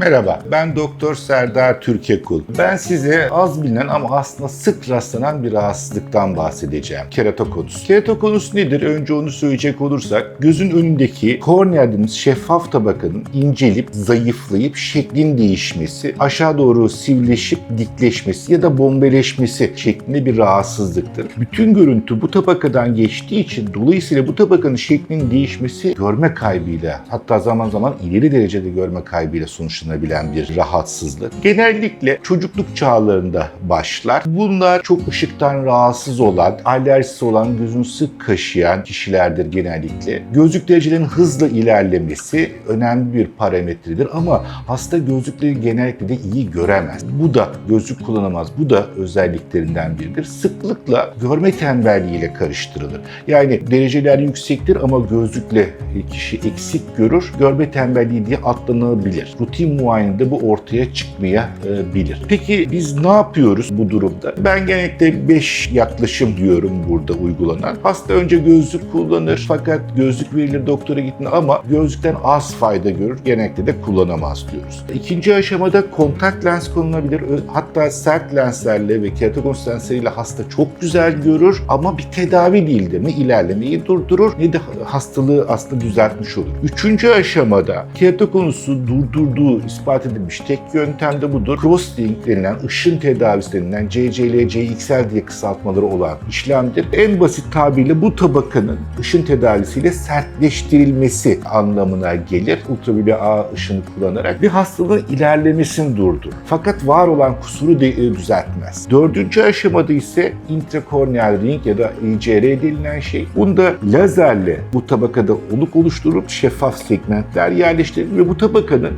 Merhaba, ben Doktor Serdar Türkekul. Ben size az bilinen ama aslında sık rastlanan bir rahatsızlıktan bahsedeceğim. Keratokonus. Keratokonus nedir? Önce onu söyleyecek olursak, gözün önündeki kornea dediğimiz şeffaf tabakanın incelip, zayıflayıp, şeklin değişmesi, aşağı doğru sivrileşip dikleşmesi ya da bombeleşmesi şeklinde bir rahatsızlıktır. Bütün görüntü bu tabakadan geçtiği için dolayısıyla bu tabakanın şeklinin değişmesi görme kaybıyla hatta zaman zaman ileri derecede görme kaybıyla sonuçlanabilen bir rahatsızlık. Genellikle çocukluk çağlarında başlar. Bunlar çok ışıktan rahatsız olan, alerjisi olan, gözünü sık kaşıyan kişilerdir genellikle. Gözlük derecelerinin hızla ilerlemesi önemli bir parametredir ama hasta gözlükleri genellikle de iyi göremez. Bu da gözlük kullanamaz. Bu da özelliklerinden biridir. Sıklıkla görme tembelliğiyle karıştırılır. Yani dereceler yüksektir ama gözlükle kişi eksik görür. Görme tembelliği diye atlanabilir. Rutin muayenede bu ortaya çıkmayabilir. Peki biz ne yapıyoruz bu durumda? Ben genellikle 5 yaklaşım diyorum burada uygulanan. Hasta önce gözlük kullanır fakat gözlük verilir doktora gittin ama gözlükten az fayda görür. Genellikle de kullanamaz diyoruz. İkinci aşamada kontak lens konulabilir. Hatta sert lenslerle ve keratokonus lensleriyle hasta çok güzel görür ama bir tedavi değildir. Ne ilerlemeyi durdurur ne de hastalığı aslında düzeltmiş olur. Üçüncü aşamada keratokonusu durdurduğu ispat edilmiş tek yöntem de budur. Crossing denilen ışın tedavisi denilen CCL, CXL diye kısaltmaları olan işlemdir. En basit tabirle bu tabakanın ışın tedavisiyle sertleştirilmesi anlamına gelir. Ultraviyole A ışını kullanarak bir hastalığın ilerlemesini durdurur. Fakat var olan kusuru de, e, düzeltmez. Dördüncü aşamada ise intrakorneal ring ya da ICR denilen şey. Bunda lazerle bu tabakada oluk oluşturup şeffaf segmentler yerleştirilir ve bu tabakanın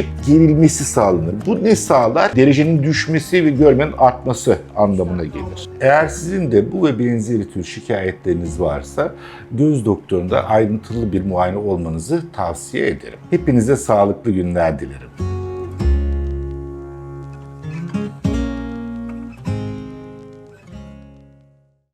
düzleşip gerilmesi sağlanır. Bu ne sağlar? Derecenin düşmesi ve görmenin artması anlamına gelir. Eğer sizin de bu ve benzeri tür şikayetleriniz varsa göz doktorunda ayrıntılı bir muayene olmanızı tavsiye ederim. Hepinize sağlıklı günler dilerim.